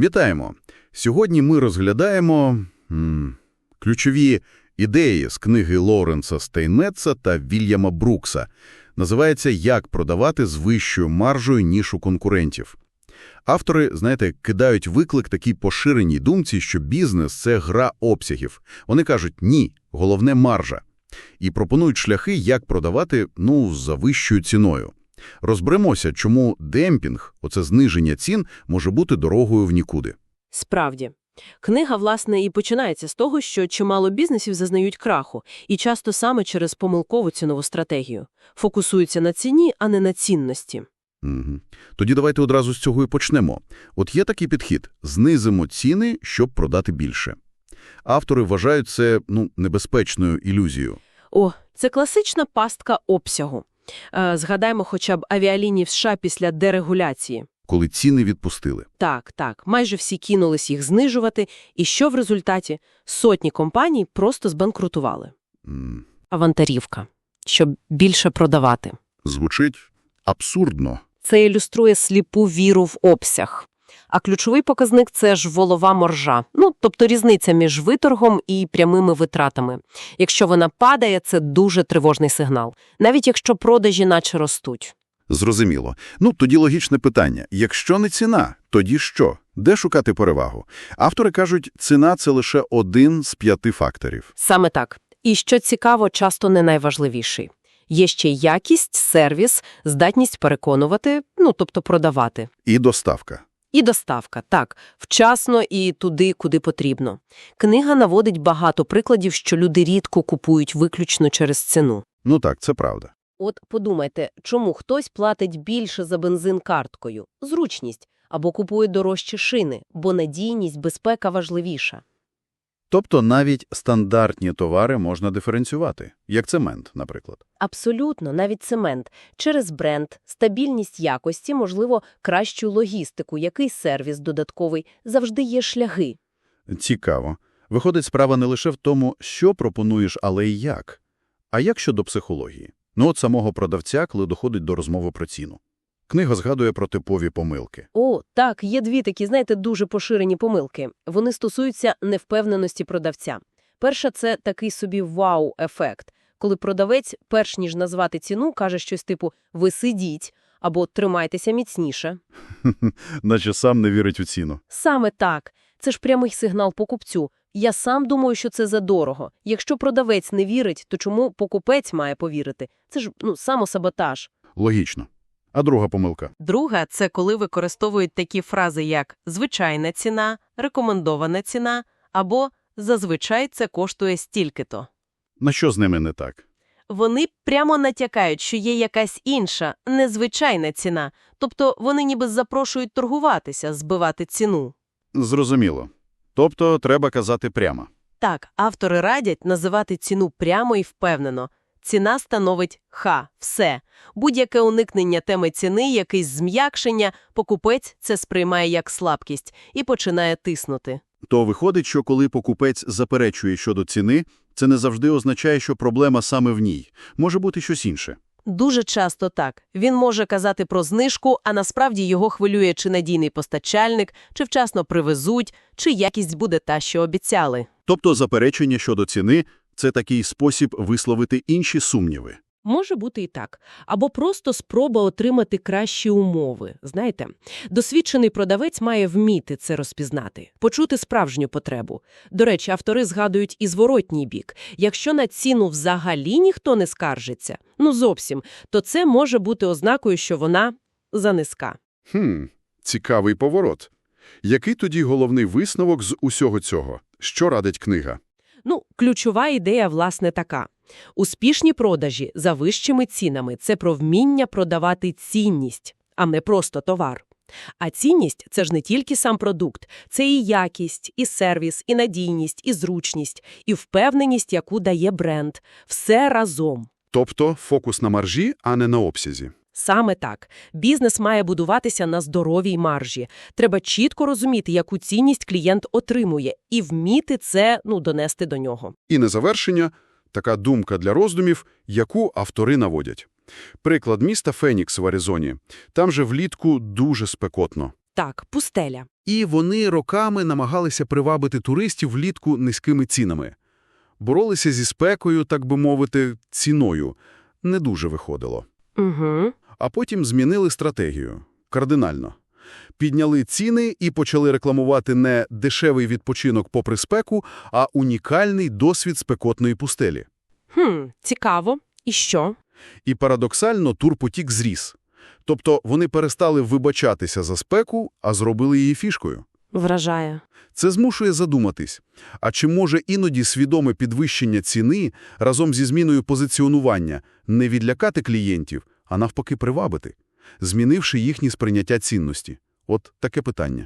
Вітаємо! Сьогодні ми розглядаємо м, ключові ідеї з книги Лоренса Стейнметса та Вільяма Брукса. Називається «Як продавати з вищою маржею, ніж у конкурентів». Автори, знаєте, кидають виклик такій поширеній думці, що бізнес – це гра обсягів. Вони кажуть «ні, головне – маржа». І пропонують шляхи, як продавати, ну, за вищою ціною. Розберемося, чому демпінг, оце зниження цін, може бути дорогою в нікуди. Справді. Книга, власне, і починається з того, що чимало бізнесів зазнають краху, і часто саме через помилкову цінову стратегію. Фокусуються на ціні, а не на цінності. Угу. Тоді давайте одразу з цього і почнемо. От є такий підхід – знизимо ціни, щоб продати більше. Автори вважають це ну, небезпечною ілюзією. О, це класична пастка обсягу. Е, згадаємо хоча б авіалінії в США після дерегуляції. коли ціни відпустили. Так, так, майже всі кинулись їх знижувати, і що в результаті? Сотні компаній просто збанкрутували. Mm. Авантарівка. Щоб більше продавати. Звучить абсурдно. Це ілюструє сліпу віру в обсяг. А ключовий показник – це ж волова моржа. Ну, тобто різниця між виторгом і прямими витратами. Якщо вона падає, це дуже тривожний сигнал. Навіть якщо продажі наче ростуть. Зрозуміло. Ну, тоді логічне питання. Якщо не ціна, тоді що? Де шукати перевагу? Автори кажуть, ціна – це лише один з п'яти факторів. Саме так. І що цікаво, часто не найважливіший. Є ще якість, сервіс, здатність переконувати, ну, тобто продавати. І доставка. І доставка, так, вчасно і туди, куди потрібно. Книга наводить багато прикладів, що люди рідко купують виключно через ціну. Ну так, це правда. От подумайте, чому хтось платить більше за бензин карткою? Зручність. Або купує дорожчі шини, бо надійність, безпека важливіша. Тобто навіть стандартні товари можна диференціювати, як цемент, наприклад. Абсолютно, навіть цемент. Через бренд, стабільність якості, можливо, кращу логістику, який сервіс додатковий, завжди є шляхи. Цікаво. Виходить, справа не лише в тому, що пропонуєш, але й як. А як щодо психології? Ну от самого продавця, коли доходить до розмови про ціну. Книга згадує про типові помилки. О, так, є дві такі, знаєте, дуже поширені помилки. Вони стосуються невпевненості продавця. Перша – це такий собі вау-ефект, коли продавець, перш ніж назвати ціну, каже щось типу «ви сидіть» або «тримайтеся міцніше». Наче сам не вірить у ціну. Саме так. Це ж прямий сигнал покупцю. Я сам думаю, що це задорого. Якщо продавець не вірить, то чому покупець має повірити? Це ж, ну, самосаботаж. Логічно. А друга помилка. Друга – це коли використовують такі фрази, як «звичайна ціна», «рекомендована ціна» або «зазвичай це коштує стільки-то». На що з ними не так? Вони прямо натякають, що є якась інша, незвичайна ціна, тобто вони ніби запрошують торгуватися, збивати ціну. Зрозуміло. Тобто треба казати прямо. Так, автори радять називати ціну прямо і впевнено. Ціна становить «ха», все. Будь-яке уникнення теми ціни, якесь зм'якшення, покупець це сприймає як слабкість і починає тиснути. То виходить, що коли покупець заперечує щодо ціни, це не завжди означає, що проблема саме в ній. Може бути щось інше. Дуже часто так. Він може казати про знижку, а насправді його хвилює, чи надійний постачальник, чи вчасно привезуть, чи якість буде та, що обіцяли. Тобто заперечення щодо ціни – це такий спосіб висловити інші сумніви. Може бути і так. Або просто спроба отримати кращі умови. Знаєте, досвідчений продавець має вміти це розпізнати, почути справжню потребу. До речі, автори згадують і зворотній бік. Якщо на ціну взагалі ніхто не скаржиться, ну зовсім, то це може бути ознакою, що вона занизька. Хм, цікавий поворот. Який тоді головний висновок з усього цього? Що радить книга? Ну, ключова ідея, власне, така. Успішні продажі за вищими цінами – це про вміння продавати цінність, а не просто товар. А цінність – це ж не тільки сам продукт, це і якість, і сервіс, і надійність, і зручність, і впевненість, яку дає бренд. Все разом. Тобто фокус на маржі, а не на обсязі. Саме так. Бізнес має будуватися на здоровій маржі. Треба чітко розуміти, яку цінність клієнт отримує, і вміти це ну, донести до нього. І на завершення – така думка для роздумів, яку автори наводять. Приклад міста Фенікс в Аризоні. Там же влітку дуже спекотно. Так, пустеля. І вони роками намагалися привабити туристів влітку низькими цінами. Боролися зі спекою, так би мовити, ціною. Не дуже виходило. Угу. А потім змінили стратегію. Кардинально. Підняли ціни і почали рекламувати не дешевий відпочинок попри спеку, а унікальний досвід спекотної пустелі. Хм, цікаво. І що? І парадоксально турпотік зріс. Тобто вони перестали вибачатися за спеку, а зробили її фішкою. Вражає. Це змушує задуматись, а чи може іноді свідоме підвищення ціни разом зі зміною позиціонування не відлякати клієнтів, а навпаки привабити, змінивши їхні сприйняття цінності? От таке питання.